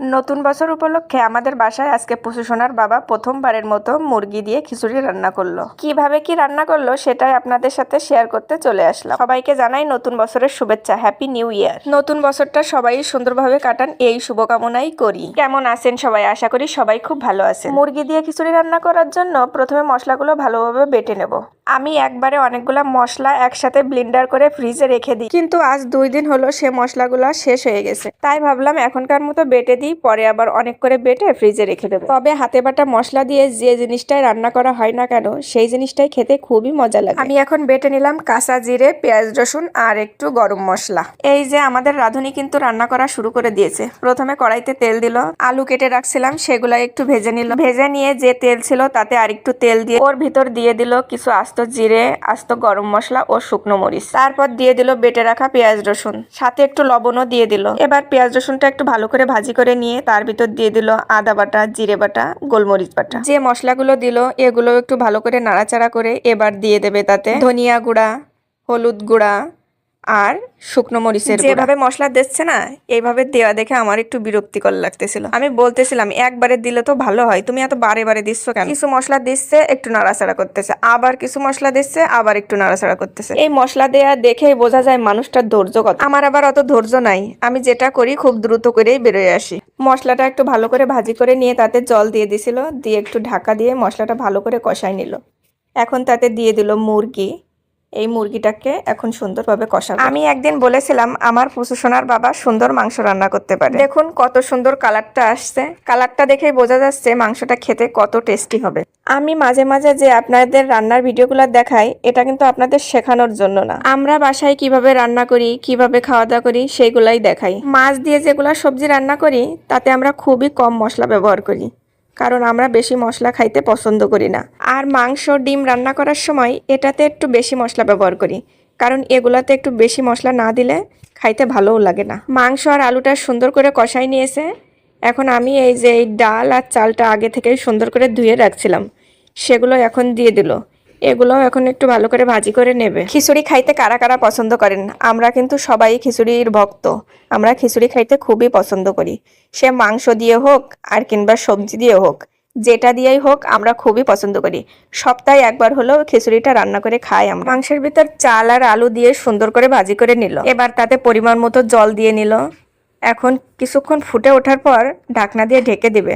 নতুন বছর উপলক্ষে আমাদের বাসায় আজকে পুষু সোনার বাবা প্রথমবারের মতো মুরগি দিয়ে খিচুড়ি রান্না করল। কীভাবে কি রান্না করল সেটাই আপনাদের সাথে শেয়ার করতে চলে আসলাম। সবাইকে জানাই নতুন বছরের শুভেচ্ছা হ্যাপি নিউ ইয়ার নতুন বছরটা সবাই সুন্দরভাবে কাটান, এই শুভকামনাই করি। কেমন আছেন সবাই? আশা করি সবাই খুব ভালো আছেন। মুরগি দিয়ে খিচুড়ি রান্না করার জন্য প্রথমে মশলাগুলো ভালোভাবে বেটে নেব। আমি একবারে অনেকগুলা মশলা একসাথে ব্লেন্ডার করে ফ্রিজে রেখে দিই। কিন্তু আজ দুই দিন হলো সে মশলাগুলো শেষ হয়ে গেছে। তাই ভাবলাম এখনকার মতো বেটে দিই, পরে আবার অনেক করে বেটে ফ্রিজে রেখে দেবো। তবে হাতে বাটা মশলা দিয়ে যে জিনিসটাই রান্না করা হয় না কেন, সেই জিনিসটাই খেতে খুবই মজা লাগে। আমি এখন বেটে নিলাম কাঁচা জিরে, পেঁয়াজ, রসুন আর একটু গরম মশলা। এই যে আমাদের রাঁধুনি কিন্তু রান্না করা শুরু করে দিয়েছে। প্রথমে কড়াইতে তেল দিল, আলু কেটে রাখছিলাম সেগুলো একটু ভেজে নিল। ভেজে নিয়ে যে তেল ছিল তাতে আরেকটু তেল দিয়ে ওর ভিতর দিয়ে দিল কিছু আস্ত জিরে, আস্ত গরম মশলা ও শুকনো মরিচ। তারপর দিয়ে দিল বেটে রাখা পেঁয়াজ রসুন। সাথে একটু লবণও দিয়ে দিল। এবার পেঁয়াজ রসুনটা একটু ভালো করে ভাজি করে নিয়ে তার ভিতর দিয়ে দিল আদা বাটা, জিরে বাটা, গোলমরিচ বাটা। যে মশলাগুলো দিল, এগুলো একটু ভালো করে নাড়াচাড়া করে এবার দিয়ে দেবে তাতে ধনিয়া গুঁড়া, হলুদ গুঁড়া আর শুকনো মরিচের যেভাবে মশলা দিচ্ছে না, এইভাবে দেওয়া দেখে আমার একটু বিরক্তিকর লাগতেছিল। আমি বলতেছিলাম, একবারে দিলে তো ভালো হয়, তুমি এত বারে বারে দিচ্ছ কেন? কিছু মশলা দিচ্ছে, একটু নাড়াচাড়া করতেছে। আবার কিছু মশলা দিচ্ছে, আবার একটু নাড়াচাড়া করতেছে। এই মশলা দেয়া দেখেই বোঝা যায় মানুষটার ধৈর্য কত। আমার আবার অত ধৈর্য নাই। আমি যেটা করি, খুব দ্রুত করেই বেরোয় আসি। মশলাটা একটু ভালো করে ভাজি করে নিয়ে তাতে জল দিয়ে দিছিল। দিয়ে একটু ঢাকা দিয়ে মশলাটা ভালো করে কষাই নিল। এখন তাতে দিয়ে দিল মুরগি। এই মুরগিটাকে এখন সুন্দরভাবে কষাবো। আমি একদিন বলেছিলাম আমার পুষুসোনার বাবা সুন্দর মাংস রান্না করতে পারে। দেখুন কত সুন্দর কালারটা আসছে। কালারটা দেখেই বোঝা যাচ্ছে মাংসটা খেতে কত টেস্টি হবে। আমি মাঝে মাঝে যে আপনাদের রান্নার ভিডিওগুলো দেখাই এটা কিন্তু আপনাদের শেখানোর জন্য না। আমরা বাসায় কীভাবে রান্না করি কীভাবে খাওয়া দাওয়া করি সেগুলাই দেখাই। মাছ দিয়ে যেগুলা সবজি রান্না করি তাতে আমরা খুবই কম মশলা ব্যবহার করি। কারণ আমরা বেশি মশলা খাইতে পছন্দ করি না। আর মাংস, ডিম রান্না করার সময় এটাতে একটু বেশি মশলা ব্যবহার করি, কারণ এগুলাতে একটু বেশি মশলা না দিলে খাইতে ভালোও লাগে না। মাংস আর আলুটা সুন্দর করে কষাই নিয়েছে। এখন আমি এই যে এই ডাল আর চালটা আগে থেকেই সুন্দর করে ধুয়ে রাখছিলাম, সেগুলো এখন দিয়ে দিল। এগুলোও এখন একটু ভালো করে ভাজি করে নেবে। খিচুড়ি খাইতে কারা কারা পছন্দ করেন? আমরা কিন্তু সবাই খিচুড়ির ভক্ত। আমরা খিচুড়ি খাইতে খুবই পছন্দ করি। সে মাংস দিয়ে হোক আর কিংবা সবজি দিয়ে হোক, যেটা দিয়েই হোক আমরা খুবই পছন্দ করি। সপ্তাহে একবার হলেও খিচুড়িটা রান্না করে খাই আমরা। মাংসের ভিতর চাল আর আলু দিয়ে সুন্দর করে ভাজি করে নিল। এবার তাতে পরিমাণ মতো জল দিয়ে নিল। এখন কিছুক্ষণ ফুটে ওঠার পর ঢাকনা দিয়ে ঢেকে দিবে।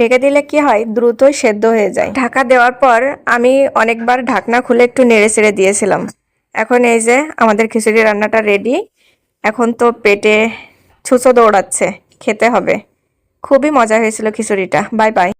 ঢেকে দিলে কি হয়? দ্রুতই সেদ্ধ হয়ে যায়। ঢাকা দেওয়ার পর আমি অনেকবার ঢাকনা খুলে একটু নেড়ে ছেড়ে দিয়েছিলাম। এখন এই যে আমাদের খিচুড়ি রান্নাটা রেডি এখন তো পেটে ছুঁচো দৌড়াচ্ছে। খেতে হবে। খুবই মজা হয়েছিল খিচুড়িটা। Bye bye